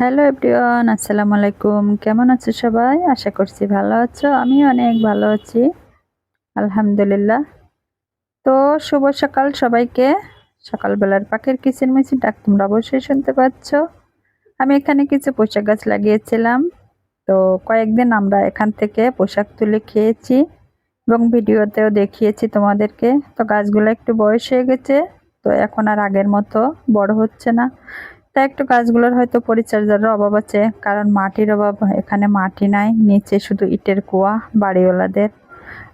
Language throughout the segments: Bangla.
হ্যালো এভরিওয়ান আসসালামু আলাইকুম। কেমন আছো সবাই? আশা করছি ভালো আছো। আমি অনেক ভালো আছি। আলহামদুলিল্লাহ। তো শুভ সকাল সবাইকে। সকালবেলার পাখির কিচেন মিচিন ডাক তোমরা অবশ্যই শুনতে পাচ্ছ। আমি এখানে কিছু পোশাক গাছ লাগিয়েছিলাম। তো কয়েকদিন আমরা এখান থেকে পোশাক তুলে খেয়েছি এবং ভিডিওতেও দেখিয়েছি তোমাদেরকে। তো গাছগুলো একটু বয়স হয়ে গেছে, তো এখন আর আগের মতো বড় হচ্ছে না। তাই একটু গাছগুলোর হয়তো পরিচর্যার অভাব আছে, কারণ মাটির অভাব, এখানে মাটি নাই, নিচে শুধু ইটের কুয়া, বাড়িওয়ালাদের।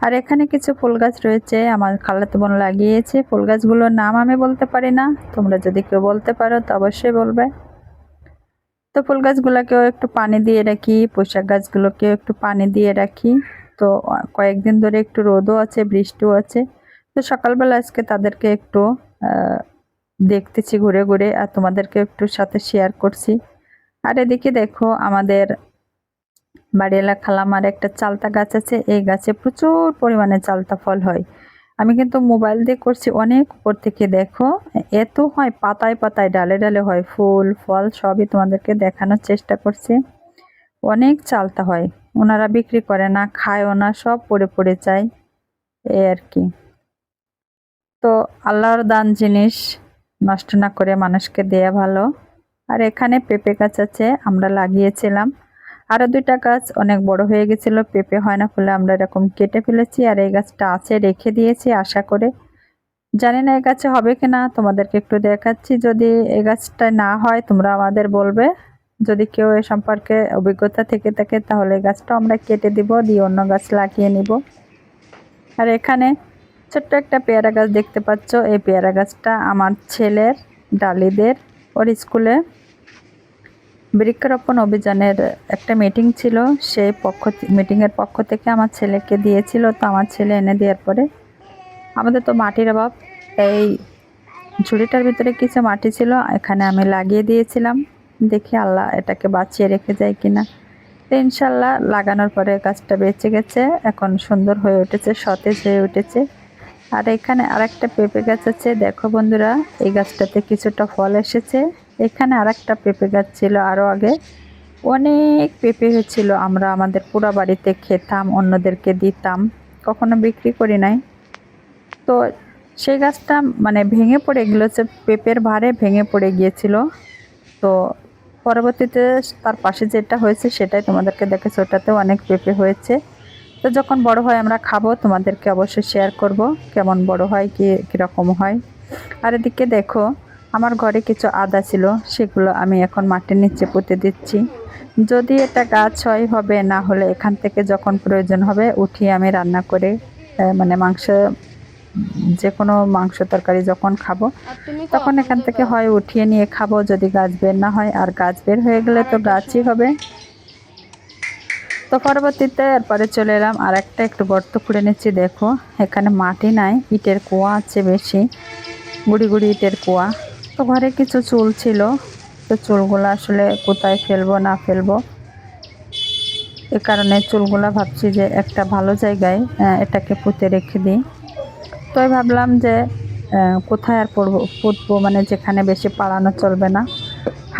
আর এখানে কিছু ফুল গাছ রয়েছে, আমার খালাতো বোন লাগিয়েছে, ফুল গাছগুলোর নাম আমি বলতে পারি না, তোমরা যদি কেউ বলতে পারো তো অবশ্যই বলবে। তো ফুল গাছগুলোকেও একটু পানি দিয়ে রাখি, পোশাক গাছগুলোকেও একটু পানি দিয়ে রাখি। তো কয়েকদিন ধরে একটু রোদও আছে, বৃষ্টিও আছে। তো সকালবেলা আজকে তাদেরকে একটু দেখতেছি ঘুরে ঘুরে আর তোমাদেরকে একটু সাথে শেয়ার করছি। আর এদিকে দেখো আমাদের বাড়িওয়ালা খালামার একটা চালতা গাছ আছে, এই গাছে প্রচুর পরিমাণে চালতা ফল হয়। আমি কিন্তু মোবাইল দিয়ে করছি, অনেক উপর থেকে দেখো, এত হয়, পাতায় পাতায়, ডালে ডালে হয়, ফুল, ফল সবই তোমাদেরকে দেখানোর চেষ্টা করছি। অনেক চালতা হয়, ওনারা বিক্রি করে না, খায়ও না, সব পড়ে পড়ে চায় এই আর কি। তো আল্লাহর দান জিনিস নষ্ট না করে মানুষকে দেয়া ভালো। আর এখানে পেঁপে গাছ আছে, আমরা লাগিয়েছিলাম। আরও দুইটা গাছ অনেক বড় হয়ে গেছিল, পেঁপে হয় না ফলে আমরা এরকম কেটে ফেলেছি। আর এই গাছটা আছে, রেখে দিয়েছি আশা করে। জানি না এই গাছে হবে কি না তোমাদেরকে একটু দেখাচ্ছি। যদি এই গাছটা না হয়, তোমরা আমাদের বলবে। যদি কেউ এ সম্পর্কে অভিজ্ঞতা থেকে থাকে, তাহলে এই গাছটা আমরা কেটে দিব, দিয়ে অন্য গাছ লাগিয়ে নিব। আর এখানে ছোট্ট একটা পেয়ারা গাছ দেখতে পাচ্ছ। এই পেয়ারা গাছটা আমার ছেলের, ডালিদের। ওর স্কুলে বৃক্ষরোপণ অভিযানের একটা মিটিং ছিল। সেই পক্ষ মিটিংয়ের পক্ষ থেকে আমার ছেলেকে দিয়েছিল। তো আমার ছেলে এনে দেওয়ার পরে আমাদের তো মাটির অভাব। এই ঝুড়িটার ভিতরে কিছু মাটি ছিল, এখানে আমি লাগিয়ে দিয়েছিলাম। দেখি আল্লাহ এটাকে বাঁচিয়ে রেখে যায় কিনা। তো ইনশাল্লাহ লাগানোর পরে গাছটা বেঁচে গেছে। এখন সুন্দর হয়ে উঠেছে, সতেজ হয়ে উঠেছে। আর এখানে আরেকটা পেঁপে গাছ আছে। দেখো বন্ধুরা, এই গাছটাতে কিছুটা ফল এসেছে। এখানে আরেকটা পেঁপে গাছ ছিল আরও আগে। অনেক পেঁপে হয়েছিল, আমরা আমাদের পুরা বাড়িতে খেতাম, অন্যদেরকে দিতাম। কখনো বিক্রি করি নাই। তো সেই গাছটা মানে ভেঙে পড়ে গেলো হচ্ছে পেঁপের ভারে ভেঙে পড়ে গিয়েছিল। তো পরবর্তীতে তার পাশে যেটা হয়েছে, সেটাই তোমাদেরকে দেখেছ। ওটাতেও অনেক পেঁপে হয়েছে। তো যখন বড় হয় আমরা খাব তোমাদেরকে অবশ্যই শেয়ার করব কেমন বড় হয় কি কীরকম হয়। আর এদিকে দেখো আমার ঘরে কিছু আদা ছিল সেগুলো আমি এখন মাটির নিচে পুঁতে দিচ্ছি। যদি এটা গাছ হয় হবে না হলে এখান থেকে যখন প্রয়োজন হবে উঠিয়ে আমি রান্না করে মানে মাংস যে কোনো মাংস তরকারি যখন খাব তখন এখান থেকে হয় উঠিয়ে নিয়ে খাব। যদি গাছ বের না হয় আর গাছ বের হয়ে গেলে তো গাছই হবে। তো পরবর্তীতে এরপরে চলে এলাম আর একটা একটু গর্ত খুঁড়ে নিচ্ছি, দেখো। এখানে মাটি নাই, ইটের কুয়া আছে বেশি, গুড়ি গুড়ি ইটের কুয়া। তো ঘরে কিছু চুল ছিল, তো চুলগুলো আসলে কোথায় ফেলব, না ফেলব? এ কারণে চুলগুলো ভাবছি যে একটা ভালো জায়গায় এটাকে পুঁতে রেখে দিই। তো ভাবলাম যে কোথায় আর পড়ব, পুঁতবো? মানে যেখানে বেশি পাড়ানো চলবে না।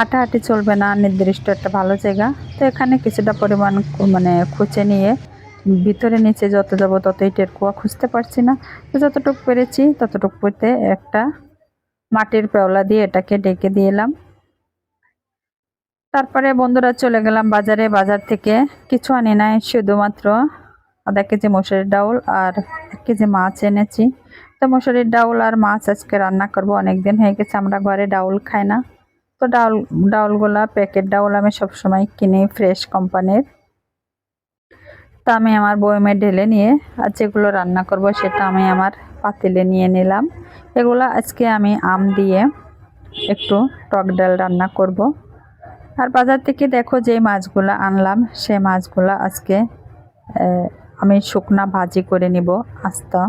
হাঁটাহাঁটি চলবে না, নির্দিষ্ট একটা ভালো জায়গা। তো এখানে কিছুটা পরিমাণ মানে খুঁচে নিয়ে ভিতরে, নিচে যত যাব তত ইটের কুয়া খুঁজতে পারছি না। তো যতটুকু পেরেছি ততটুকু পেতে একটা মাটির পেওলা দিয়ে এটাকে ডেকে দিয়েলাম তারপরে বন্ধুরা চলে গেলাম বাজারে। বাজার থেকে কিছু আনি নাই, শুধুমাত্র আধা কেজি মসুরির ডাউল আর এক কেজি মাছ এনেছি। তো মসুরির ডাউল আর মাছ আজকে রান্না করব অনেক দিন হয়ে গেছে, আমরা ঘরে ডাউল খাই না। তো ডাউল, ডাউলগুলা, প্যাকেট ডাউল আমি সবসময় কিনি ফ্রেশ কোম্পানির। তা আমি আমার বয়মে ঢেলে নিয়ে আর যেগুলো রান্না করব সেটা আমি আমার পাতিলে নিয়ে নিলাম। এগুলো আজকে আমি আম দিয়ে একটু টক ডাল রান্না করব। আর বাজার থেকে দেখো যে মাছগুলো আনলাম, সে মাছগুলো আজকে আমি শুকনা ভাজি করে নিব, আস্তা।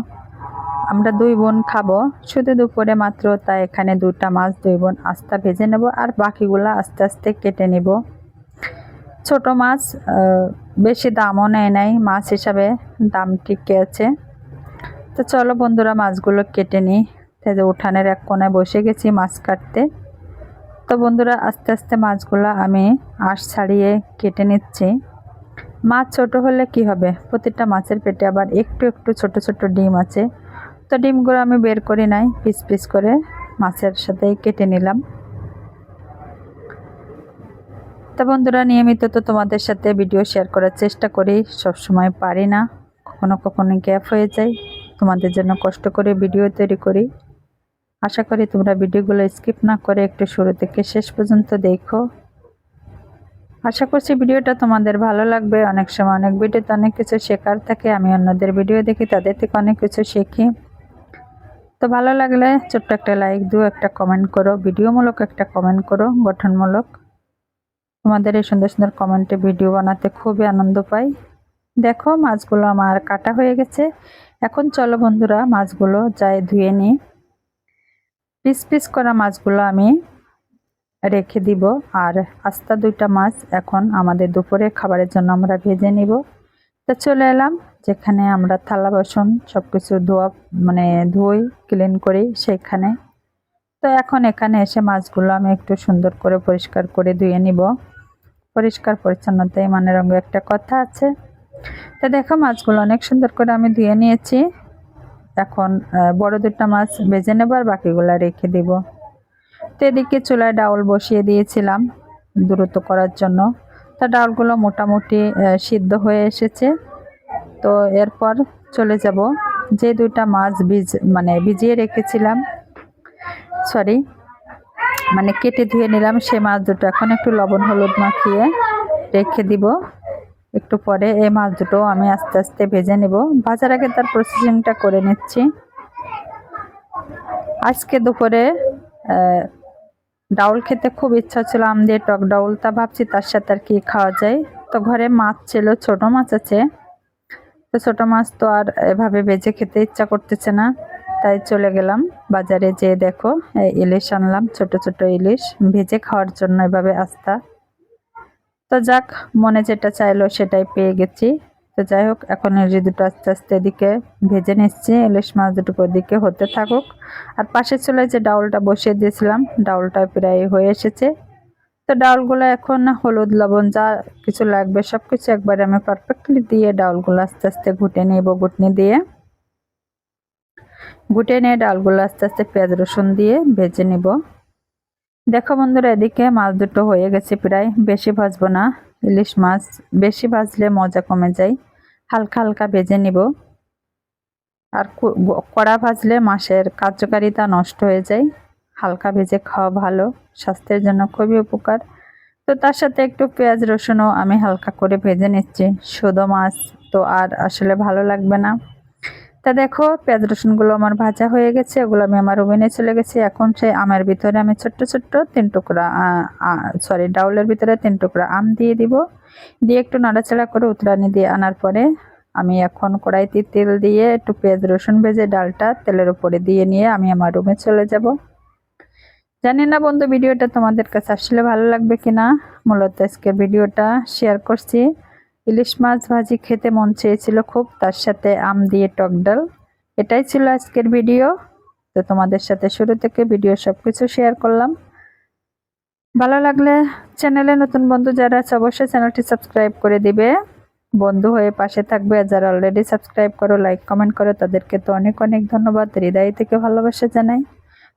আমরা দুই বোন খাব। শুধু দুপুরে মাত্র, তাই এখানে দুটা মাছ, দুই বোন আস্তা ভেজে নেব আর বাকিগুলো আস্তে আস্তে কেটে নেব। ছোট মাছ বেশি দামও নেয় নাই, মাছ হিসাবে দাম ঠিকই আছে। তো চলো বন্ধুরা, মাছগুলো কেটে নিই। যে উঠানের এক কোনায় বসে গেছি মাছ কাটতে। তো বন্ধুরা, আস্তে আস্তে মাছগুলো আমি আঁশ ছাড়িয়ে কেটে নিচ্ছি। মাছ ছোট হলে কি হবে? প্রতিটা মাছের পেটে আবার একটু একটু ছোট ছোট ডিম আছে। তো ডিমগুলো আমি বের করি নাই, পিস পিস করে মাছের সাথে কেটে নিলাম। তো বন্ধুরা, নিয়মিত তো তোমাদের সাথে ভিডিও শেয়ার করার চেষ্টা করি সব সময় পারি না, কখনো কখনো গ্যাপ হয়ে যায়। তোমাদের জন্য কষ্ট করে ভিডিও তৈরি করি। আশা করি তোমরা ভিডিওগুলো স্কিপ না করে একটু শুরু থেকে শেষ পর্যন্ত দেখো। আশা করছি ভিডিওটা তোমাদের ভালো লাগবে। অনেক সময় অনেক ভিডিওতে অনেক কিছু শেখার থাকে, আমি অন্যদের ভিডিও দেখি, তাদের থেকে অনেক কিছু শিখি। তো ভালো লাগলে ছোট্ট একটা লাইক দিও একটা কমেন্ট করো, ভিডিওমূলক একটা কমেন্ট করো, গঠনমূলক। তোমাদের এই সুন্দর সুন্দর কমেন্টে ভিডিও বানাতে খুবই আনন্দ পাই। দেখো, মাছগুলো আমার কাটা হয়ে গেছে। এখন চলো বন্ধুরা, মাছগুলো যাই ধুয়ে নিই। পিস পিস করা মাছগুলো আমি রেখে দিব। আর আস্তা দুইটা মাছ এখন আমাদের দুপুরে খাবারের জন্য আমরা ভেজে নিব। তো চলে এলাম, যেখানে আমরা থালা, বাসন সব কিছু ধোয়া মানে ধুই ক্লিন করি সেখানে তো এখন এখানে এসে মাছগুলো আমি একটু সুন্দর করে পরিষ্কার করে ধুয়ে নিব। পরিষ্কার পরিচ্ছন্নতাই মানে রঙে একটা কথা আছে। তো দেখো, মাছগুলো অনেক সুন্দর করে আমি ধুয়ে নিয়েছি। এখন বড় দুটা মাছ বেজে নেব আর বাকিগুলো রেখে দেব। তো এদিকে চুলায় ডাউল বসিয়ে দিয়েছিলাম, দ্রুত করার জন্য। তা ডাউলগুলো মোটামুটি সিদ্ধ হয়ে এসেছে। তো এরপর চলে যাব। যে দুইটা মাছ বীজ মানে ভিজিয়ে রেখেছিলাম, সরি মানে কেটে ধুয়ে নিলাম, সে মাছ দুটো এখন একটু লবণ হলুদ মাখিয়ে রেখে দিব। একটু পরে এই মাছ দুটো আমি আস্তে আস্তে ভেজে নেব। ভাজার আগে তার প্রসেসিংটা করে নিচ্ছি। আজকে দুপুরে ডাউল খেতে খুব ইচ্ছা ছিল, আম দিয়ে টক ডাউল, তা ভাবছি তার সাথে আর কি খাওয়া যায়। তো ঘরে মাছ ছিল, ছোট মাছ আছে। তো ছোট মাছ তো আর এভাবে ভেজে খেতে ইচ্ছা করতেছে না। তাই চলে গেলাম বাজারে যেয়ে দেখো ইলিশ আনলাম, ছোট ছোট ইলিশ, ভেজে খাওয়ার জন্য এভাবে আস্তা। তো যাক, মনে যেটা চাইলো সেটাই পেয়ে গেছি। তো যাই হোক, এখন এই দুটো আস্তে আস্তে এদিকে ভেজে নিচ্ছি, ইলিশ মাছ দুটো ওদিকে হতে থাকুক। আর পাশের চুলায় যে ডাউলটা বসিয়ে দিয়েছিলাম, ডাউলটা প্রায় হয়ে এসেছে। তো ডাউলগুলো এখন হলুদ, লবণ যা কিছু লাগবে সব কিছু একবারে আমি পারফেক্টলি দিয়ে ডাউলগুলো আস্তে আস্তে ঘুটে নিব, ঘুটনি দিয়ে। ঘুটে নিয়ে ডালগুলো আস্তে আস্তে পেঁয়াজ, রসুন দিয়ে ভেজে নিব। দেখো বন্ধুরা, এদিকে মাছ দুটো হয়ে গেছে প্রায়, বেশি ভাজবো না। ইলিশ মাছ, বেশি ভাজলে মজা কমে যায়। হালকা হালকা ভেজে নিব। আর কড়া ভাজলে মাছের কার্যকারিতা নষ্ট হয়ে যায়। হালকা ভেজে খাওয়া ভালো, স্বাস্থ্যের জন্য খুবই উপকার। তো তার সাথে একটু পেঁয়াজ, রসুনও আমি হালকা করে ভেজে নিচ্ছি। শুধু মাছ তো আর আসলে ভালো লাগবে না। তা দেখো, পেঁয়াজ রসুনগুলো আমার ভাজা হয়ে গেছে ওগুলো আমি আমার ওভেনে চলে গেছি। এখন সেই আমের ভিতরে আমি ছোট্ট ছোট্ট তিন টুকরা সরি ডাউলের ভিতরে তিন টুকরা আম দিয়ে দিব। দিয়ে একটু নাড়াচাড়া করে উতরানি দিয়ে আনার পরে আমি এখন কড়াইতে তেল দিয়ে একটু পেঁয়াজ রসুন ভেজে ডালটা তেলের উপরে দিয়ে নিয়ে আমি আমার রুমে চলে যাব। জানি না বন্ধু, ভিডিওটা তোমাদের কাছে আসলে ভালো লাগবে কিনা। মূলত আজকে ভিডিওটা শেয়ার করছি। ইলিশ মাছ ভাজি খেতে মন চেয়েছিল খুব, তার সাথে আম দিয়ে টক ডাল। এটাই ছিল আজকের ভিডিও। তো তোমাদের সাথে শুরু থেকে ভিডিও সব কিছু শেয়ার করলাম। ভালো লাগলে চ্যানেলে নতুন বন্ধু যারা আছে, অবশ্যই চ্যানেলটি সাবস্ক্রাইব করে দিবে। বন্ধু হয়ে পাশে থাকবে, আর যারা অলরেডি সাবস্ক্রাইব করো লাইক কমেন্ট করো, তাদেরকে তো অনেক অনেক ধন্যবাদ। হৃদয় থেকে ভালোবাসা জানাই।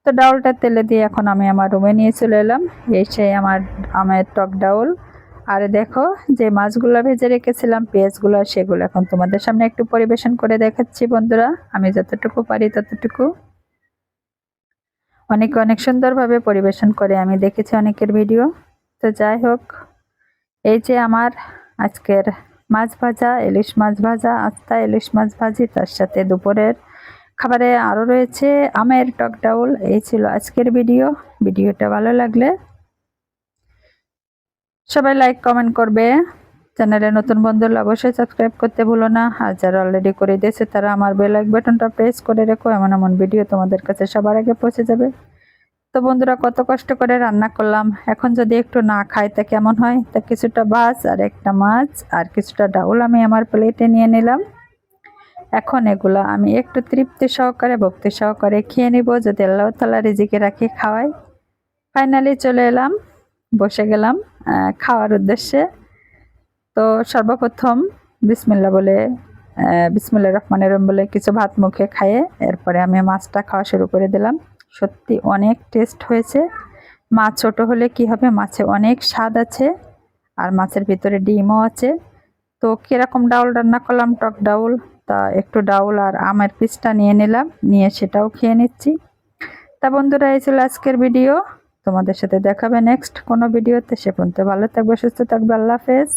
তো ডাউলটা তেলে দিয়ে এখন আমি আমার রুমে নিয়ে চলে এলাম। এই সেই আমার আমের টক ডাউল আর দেখো যে মাছগুলো ভেজে রেখেছিলাম, পেঁয়াজগুলো সেগুলো এখন তোমাদের সামনে একটু পরিবেশন করে দেখাচ্ছি বন্ধুরা। আমি যতটুকু পারি ততটুকু। অনেকে, অনেক সুন্দরভাবে পরিবেশন করে আমি দেখেছি অনেকের ভিডিও। তো যাই হোক, এই যে আমার আজকের মাছ ভাজা, ইলিশ মাছ ভাজা, আস্তা ইলিশ মাছ ভাজি, তার সাথে দুপুরের খাবারে আরও রয়েছে আমের টক ডাউল। এই ছিল আজকের ভিডিও। ভিডিওটা ভালো লাগলে সবাই লাইক কমেন্ট করবে। চ্যানেলে নতুন বন্ধুরা অবশ্যই সাবস্ক্রাইব করতে ভুলো না। আর যারা অলরেডি করে দিয়েছে, তারা আমার বেলাইক বাটনটা প্রেস করে রেখো। এমন এমন ভিডিও তোমাদের কাছে সবার আগে পৌঁছে যাবে। তো বন্ধুরা, কত কষ্ট করে রান্না করলাম। এখন যদি একটু না খাই, তা কেমন হয়? তা কিছুটা মাছ আর একটা মাছ আর কিছুটা ডাউল আমি আমার প্লেটে নিয়ে নিলাম। এখন এগুলো আমি একটু তৃপ্তি সহকারে, ভক্তি সহকারে খেয়ে নিব। যদি আল্লাহ তালা রিজিকে রাখি খাওয়াই। ফাইনালি চলে এলাম, বসে গেলাম। খাওয়ার উদ্দেশ্যে। তো সর্বপ্রথম বিসমিল্লা বলে বিসমিল্লা রহমানের রহিম বলে কিছু ভাত মুখে খাইয়ে এরপরে আমি মাছটা খাওয়া শুরু করে দিলাম। সত্যি অনেক টেস্ট হয়েছে। মাছ ছোট হলে কি হবে? মাছে অনেক স্বাদ আছে আর মাছের ভিতরে ডিমও আছে। তো কীরকম ডাউল রান্না করলাম? টক ডাউল, তা একটু ডাউল আর আমের পিসটা নিয়ে নিলাম, নিয়ে সেটাও খেয়ে নিচ্ছি। তা বন্ধুরা, এই ছিল আজকের ভিডিও। তোমাদের সাথে দেখাবে নেক্সট কোনো ভিডিওতে সে পর্যন্ত ভালো থাকবে সুস্থ থাকবে আল্লাহ হাফেজ।